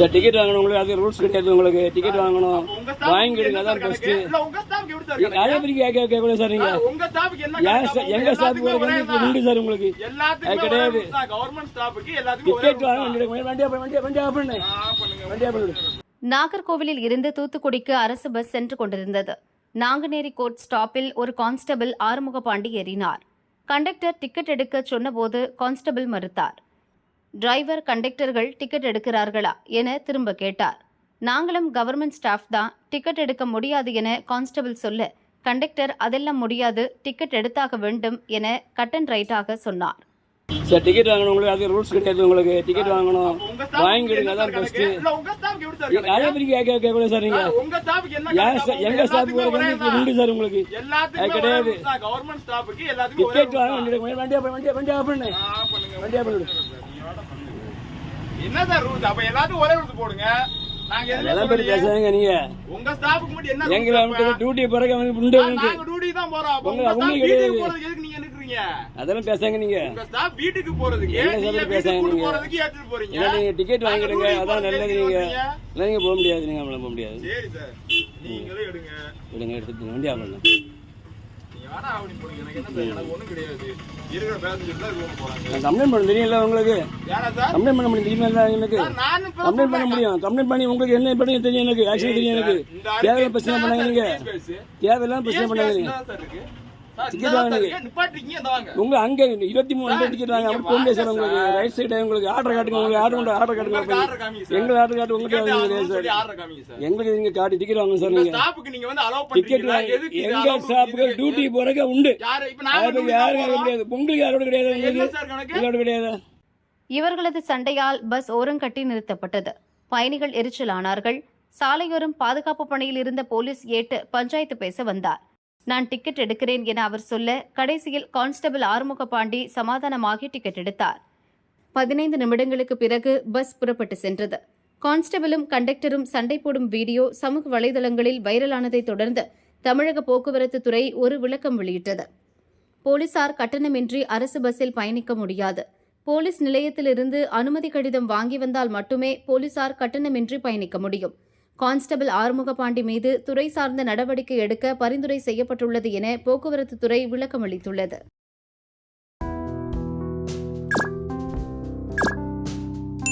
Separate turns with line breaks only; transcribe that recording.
Sir ticket வாங்கணும் உங்களுக்கு அது ரூல்ஸ் கிடையாது உங்களுக்கு. டிக்கெட் வாங்கணும். வாங்கிடுங்க அதான் பெஸ்ட் அதே கேட்க கேட்கக்கூடாது சார் நீங்க.
உங்க ஸ்டாஃப்க்கு என்ன
ஏன் சார் உண்டு சார் உங்களுக்கு? கிடையாது. டிக்கெட் வாங்க வண்டி வண்டியா வண்டியா வண்டியா பண்ணு. வண்டியா பண்ணு.
நாகர்கோவிலில் இருந்து தூத்துக்குடிக்கு அரசு பஸ் சென்று கொண்டிருந்தது. நாங்குநேரி கோர்ட் ஸ்டாப்பில் ஒரு கான்ஸ்டபிள் ஆறுமுகபாண்டி ஏறினார். கண்டக்டர் டிக்கெட் எடுக்க சொன்னபோது கான்ஸ்டபிள் மறுத்தார். டிரைவர் கண்டக்டர்கள் டிக்கெட் எடுக்கிறார்களா என திரும்ப கேட்டார். நாங்களும் கவர்மெண்ட் ஸ்டாஃப் தான் டிக்கெட் எடுக்க முடியாது என கான்ஸ்டபிள் சொல்ல கண்டக்டர் அதெல்லாம் முடியாது டிக்கெட் எடுத்தாக வேண்டும் என கட் அண்ட் ரைட்டாக சொன்னார்.
சார் டிக்கெட் வாங்கணும். உங்களுக்கு அது ரூல்ஸ் கிடையாது. உங்களுக்கு டிக்கெட் வாங்கணும். வாங்கிடுங்க அதான்
சார்
பெஸ்ட்
கணக்கு? இல்ல, உங்க ஸ்டாஃப்க்கு எப்படி சார் கணக்கு?
அதே மாதிரி கேட்க கேட்கக்கூடாது சார் நீங்க?
உங்க ஸ்டாஃப்க்கு.
உண்டு சார் உங்களுக்கு? கிடையாது. டிக்கெட் வாங்க வண்டி வண்டியா வண்டியா வண்டியா பண்ணு. வண்டியா பண்ணு.
என்ன சார் ரூல்ஸ் அப்ப எல்லாத்துக்கும் ஒரே ரூல்ஸ் போடுங்க.
எங்களை
அப்ப?
டியூட்டி பிறகு உங்களுக்கு அதெல்லாம் பேசாங்க நீங்க.
ஸ்டாஃப் வீட்டுக்கு போறதுக்கு. நீங்க
பேசாங்க நீங்க?
போறதுக்கு ஏத்துட்டு போறீங்க.
ஏன்னா நீங்க டிக்கெட் வாங்கிடுங்க. அதான் நல்லது நீங்க? இல்லை நீங்க போக முடியாது நீங்க நம்மள போக முடியாது.
சரி சார். நீங்களே எடுங்க.
விடுங்க எடுத்துட்டு வண்டியா பண்ணு
நீங்க வேணா அப்படி போடுங்க. எனக்கு என்ன சார் எனக்கு ஒண்ணும் கிடையாது. இருக்கிற பேசஞ்சர் தான் ரூம் போறாங்க.
நான் கம்ப்ளைண்ட் பண்ண தெரியும்ல உங்களுக்கு? கம்ப்ளைண்ட் பண்ண முடியும் தெரியுமா எனக்கு? கம்ப்ளைண்ட் பண்ண. முடியும். கம்ப்ளைண்ட் பண்ணி உங்களுக்கு என்ன பண்ணி தெரியும் எனக்கு? ஆக்சுவலி தெரியும் எனக்கு.
இந்த
தேவையில்ல
அறிக்கை
பிரச்சனை பண்ணாங்க நீங்க. தேவையில்லாம் பிரச்சனை பண்ணாங்க? நீங்க டிக்கெட்
வாங்க.
உங்க அங்க இருபத்தி மூணு டிக்கெட் வாங்க அப்படி சார் உங்களுக்கு. ரைட் சைடு உங்களுக்கு ஆர்டர் காட்டுங்க உங்களுக்கு ஆர்டர் கொண்டு ஆர்டர் காட்டுங்க. எங்க ஆர்டர் காட்டு உங்களுக்கு சார்
ஆர்டர் காமிங்க சார்.
எங்களுக்கு நீங்க காட்டி டிக்கெட் வாங்க சார் நீங்க
வந்து
டிக்கெட் எங்க
பண்றீங்க?
டியூட்டி போறக்க உண்டு
யாரு? இப்ப நாங்க
அது
duty
யாரும். கிடையாது உங்களுக்கு யாரோட கிடையாது உங்களுக்கு? யாரோட கிடையாது
இவர்களது சண்டையால் பஸ் ஓரங்கட்டி நிறுத்தப்பட்டது பயணிகள் எரிச்சலானார்கள் சாலையோரம் பாதுகாப்பு பணியில் இருந்த போலீஸ் ஏட்டு பஞ்சாயத்து பேச வந்தார் நான் டிக்கெட் எடுக்கிறேன் என அவர் சொல்ல கடைசியில் கான்ஸ்டபிள் ஆறுமுக பாண்டி சமாதானமாகி டிக்கெட் எடுத்தார். பதினைந்து நிமிடங்களுக்கு பிறகு பஸ் புறப்பட்டு சென்றது. கான்ஸ்டபிளும் கண்டக்டரும் சண்டை போடும் வீடியோ சமூக வலைதளங்களில் வைரலானதைத் தொடர்ந்து தமிழக போக்குவரத்து துறை ஒரு விளக்கம் வெளியிட்டது. போலீசார் கட்டணமின்றி அரசு பஸ்ஸில் பயணிக்க முடியாது. போலீஸ் நிலையத்திலிருந்து அனுமதி கடிதம் வாங்கி வந்தால் மட்டுமே போலீசார் கட்டணமின்றி பயணிக்க முடியும். கான்ஸ்டபிள் ஆறுமுகபாண்டி மீது துறை சார்ந்த நடவடிக்கை எடுக்க பரிந்துரை செய்யப்பட்டுள்ளது என போக்குவரத்து துறை விளக்கமளித்துள்ளது.